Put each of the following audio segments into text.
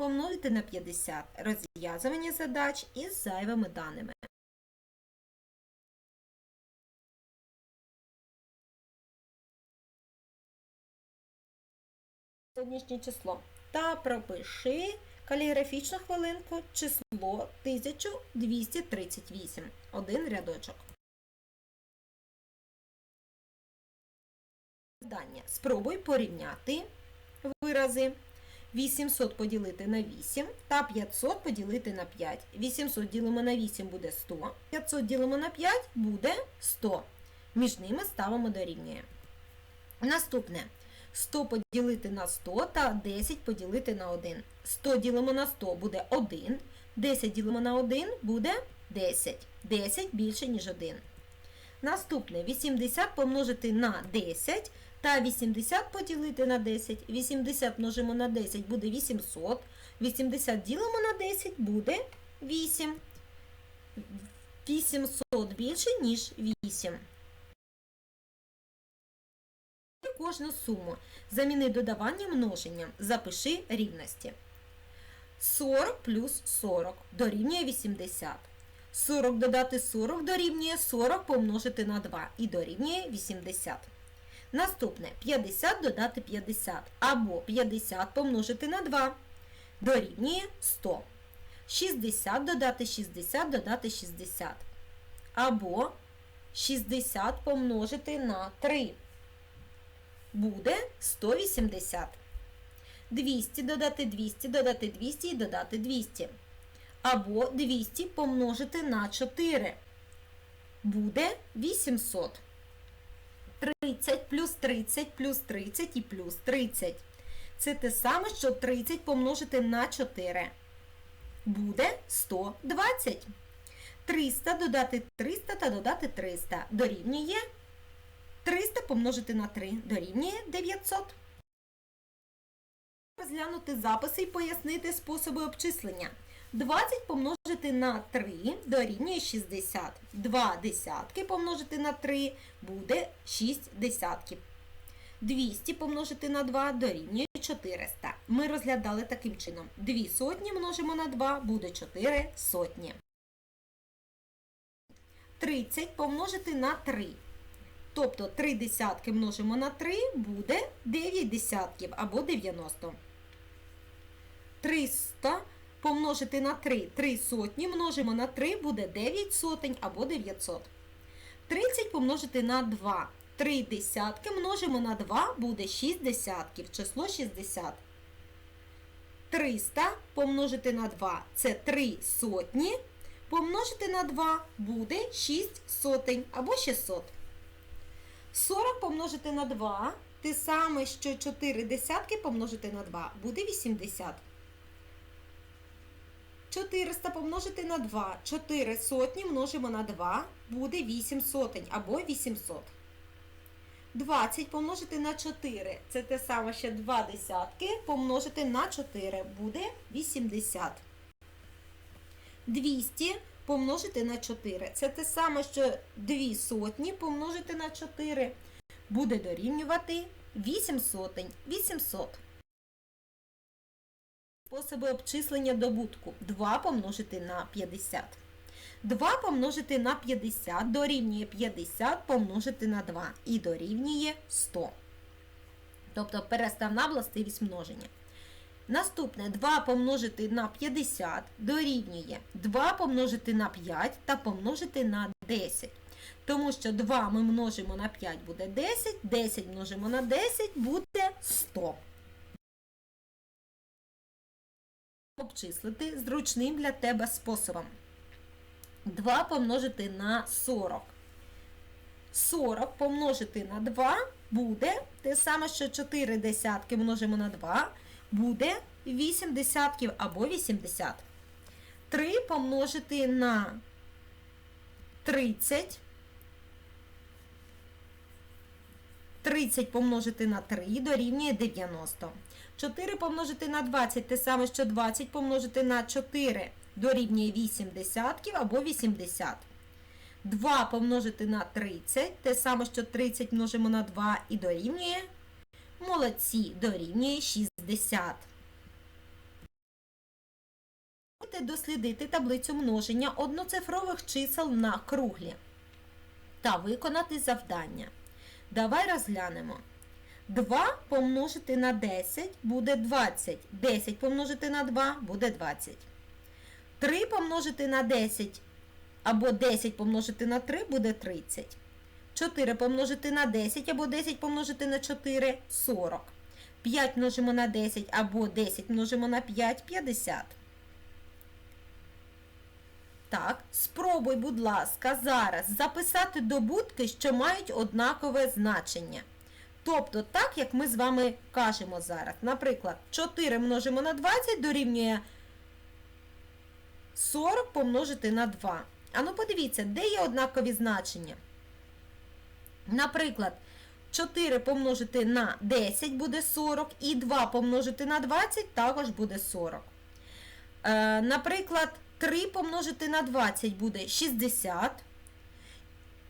помножити на 50. Розв'язування задач із зайвими даними. Сьогоднішнє число. Та пропиши каліграфічну хвилинку число 1238. Один рядочок. Завдання. Спробуй порівняти вирази 800 поділити на 8 та 500 поділити на 5. 800 ділимо на 8 буде 100. 500 ділимо на 5 буде 100. Між ними ставимо дорівнює. Наступне. 100 поділити на 100 та 10 поділити на 1. 100 ділимо на 100 буде 1. 10 ділимо на 1 буде 10. 10 більше, ніж 1. Наступне 80 помножити на 10 та 80 поділити на 10. 80 множимо на 10 буде 800. 80 ділимо на 10 буде 8. 800 більше, ніж 8. Кожну суму. Заміни додавання множенням. Запиши рівності. 40 плюс 40 дорівнює 80. 40 додати 40 дорівнює 40 помножити на 2 і дорівнює 80. Наступне 50 додати 50 або 50 помножити на 2 дорівнює 100. 60 додати 60 додати 60. Або 60 помножити на 3 буде 180. 200 додати 200 додати 200 і додати 200. Або 200 помножити на 4. Буде 800. 30 плюс 30 плюс 30 і плюс 30. Це те саме, що 30 помножити на 4. Буде 120. 300 додати 300 та додати 300. Дорівнює 300 помножити на 3 дорівнює 900. Розглянути записи і пояснити способи обчислення. 20 помножити на 3 дорівнює 60. 2 десятки помножити на 3 буде 6 десятків. 200 помножити на 2 дорівнює 400. Ми розглядали таким чином. 2 сотні множимо на 2 буде 4 сотні. 30 помножити на 3. Тобто 3 десятки множимо на 3 буде 9 десятків або 90. 300 помножити на 3 3 сотні множимо на 3 буде 9 сотень або 900. 30 помножити на 2. 3 десятки множимо на 2 буде 6 десятків. Число 60. 300 помножити на 2 це 3 сотні. Помножити на 2 буде 6 сотень або 600. 40 помножити на 2 те саме, що 4 десятки помножити на 2 буде 80. 400 помножити на 2. 4 сотні множимо на 2 буде 8 сотень або 800. 20 помножити на 4. Це те саме, що 2 десятки помножити на 4 буде 80. 200 помножити на 4. Це те саме, що 2 сотні помножити на 4 буде дорівнювати 8 сотень. 800. Способи обчислення добутку. 2 помножити на 50. 2 помножити на 50 дорівнює 50 помножити на 2 і дорівнює 100. Тобто переставна властивість множення. Наступне 2 помножити на 50 дорівнює 2 помножити на 5 та помножити на 10. Тому що 2 ми множимо на 5 буде 10, 10 множимо на 10 буде 100. Обчислити зручним для тебе способом. 2 помножити на 40. 40 помножити на 2 буде те саме, що 4 десятки множимо на 2 буде 8 десятків або 80. 3 помножити на 30. 30 помножити на 3 дорівнює 90. 4 помножити на 20 те саме, що 20 помножити на 4 дорівнює 8 десятків або 80. 2 помножити на 30 те саме, що 30 множимо на 2 і дорівнює. Молодці, дорівнює 60. Спробуйте дослідити таблицю множення одноцифрових чисел на круглі та виконати завдання. Давай розглянемо. 2 помножити на 10 буде 20. 10 помножити на 2 буде 20. 3 помножити на 10 або 10 помножити на 3 буде 30. 4 помножити на 10 або 10 помножити на 4 40. 5 множимо на 10 або 10 множимо на 5 50. Так, спробуй, будь ласка, зараз записати добутки, що мають однакове значення. Тобто, так, як ми з вами кажемо зараз. Наприклад, 4 множимо на 20 дорівнює 40 помножити на 2. А ну подивіться, де є однакові значення. Наприклад, 4 помножити на 10 буде 40, і 2 помножити на 20 також буде 40. Е, наприклад, 3 помножити на 20 буде 60.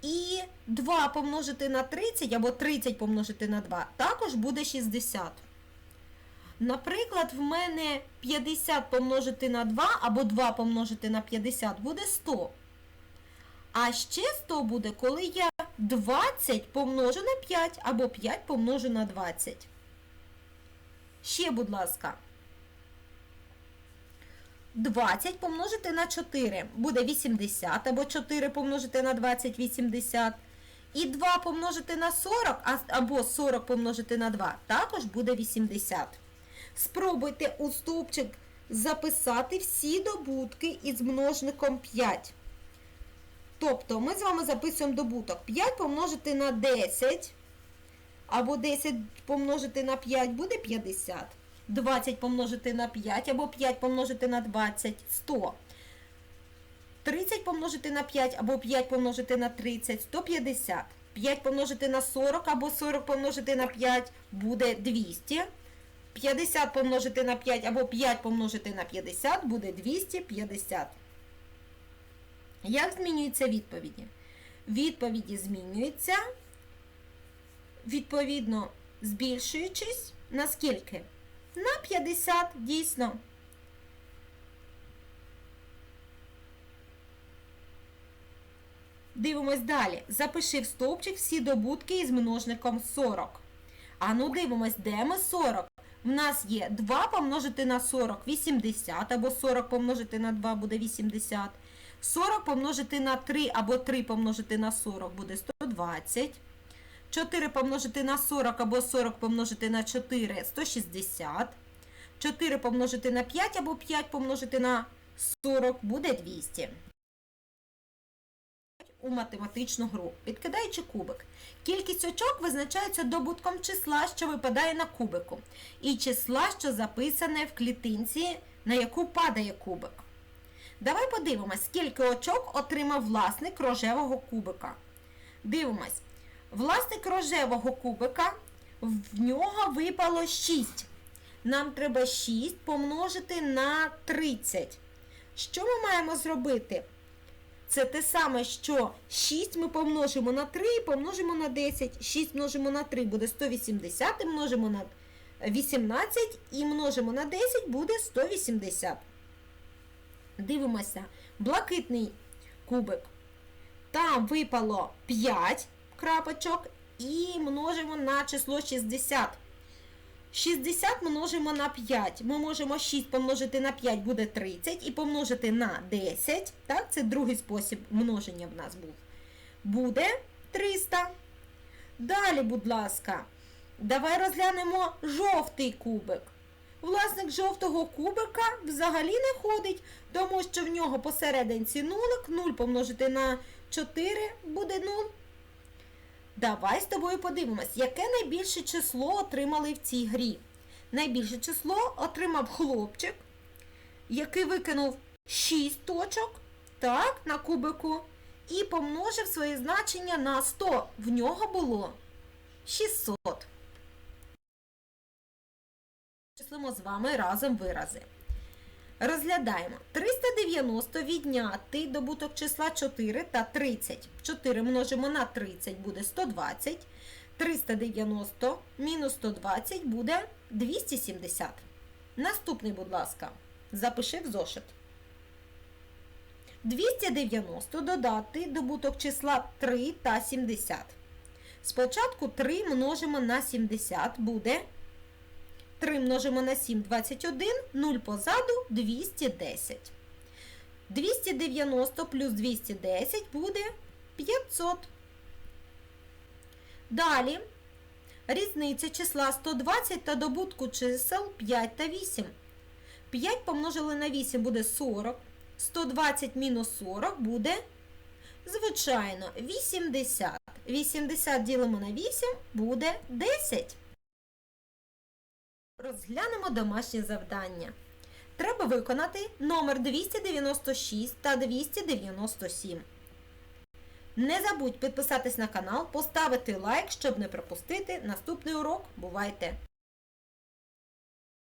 І 2 помножити на 30 або 30 помножити на 2 також буде 60. Наприклад, в мене 50 помножити на 2 або 2 помножити на 50 буде 100. А ще 100 буде, коли я 20 помножу на 5 або 5 помножу на 20. Ще, будь ласка. 20 помножити на 4 буде 80, або 4 помножити на 20 80. І 2 помножити на 40, або 40 помножити на 2 також буде 80. Спробуйте у стовпчик записати всі добутки із множником 5. Тобто ми з вами записуємо добуток 5 помножити на 10, або 10 помножити на 5 буде 50. 20 помножити на 5, або 5 помножити на 20 100. 30 помножити на 5, або 5 помножити на 30 150. 5 помножити на 40, або 40 помножити на 5 буде 200. 50 помножити на 5, або 5 помножити на 50 буде 250. Як змінюються відповіді? Відповіді змінюються, відповідно, збільшуючись на скільки? На 50, дійсно. Дивимось далі. Запиши в стовпчик всі добутки із множником 40. А ну дивимось, де ми 40? В нас є 2 помножити на 40 80, або 40 помножити на 2 буде 80. 40 помножити на 3 або 3 помножити на 40 буде 120. 4 помножити на 40 або 40 помножити на 4 160. 4 помножити на 5 або 5 помножити на 40 буде 200. У математичну гру. Підкидаючи кубик. Кількість очок визначається добутком числа, що випадає на кубику, і числа, що записане в клітинці, на яку падає кубик. Давай подивимось, скільки очок отримав власник рожевого кубика. Дивимось. Власник рожевого кубика, в нього випало 6. Нам треба 6 помножити на 30. Що ми маємо зробити? Це те саме, що 6 ми помножимо на 3 і помножимо на 10. 6 множимо на 3 буде 180, і множимо на 18 і множимо на 10 буде 180. Дивимося, блакитний кубик. Там випало 5 крапочок і множимо на число 60. 60 множимо на 5. Ми можемо 6 помножити на 5 буде 30 і помножити на 10. Так, це другий спосіб множення в нас був. Буде 300. Далі, будь ласка, давай розглянемо жовтий кубик. Власник жовтого кубика взагалі не ходить, тому що в нього посерединці нулик, 0 помножити на 4 буде 0. Давай з тобою подивимось, яке найбільше число отримали в цій грі. Найбільше число отримав хлопчик, який викинув 6 точок так, на кубику і помножив своє значення на 100. В нього було 600. Числимо з вами разом вирази. Розглядаємо. 390 відняти добуток числа 4 та 30. 4 множимо на 30 буде 120. 390 мінус 120 буде 270. Наступний, будь ласка, запиши в зошит. 290 додати добуток числа 3 та 70. Спочатку 3 множимо на 70 буде 3 множимо на 7 21, 0 позаду 210. 290 плюс 210 буде 500. Далі різниця числа 120 та добутку чисел 5 та 8. 5 помножили на 8 буде 40. 120 мінус 40 буде, звичайно, 80. 80 ділимо на 8 буде 10. Розглянемо домашнє завдання. Треба виконати номер 296 та 297. Не забудь підписатись на канал, поставити лайк, щоб не пропустити наступний урок. Бувайте!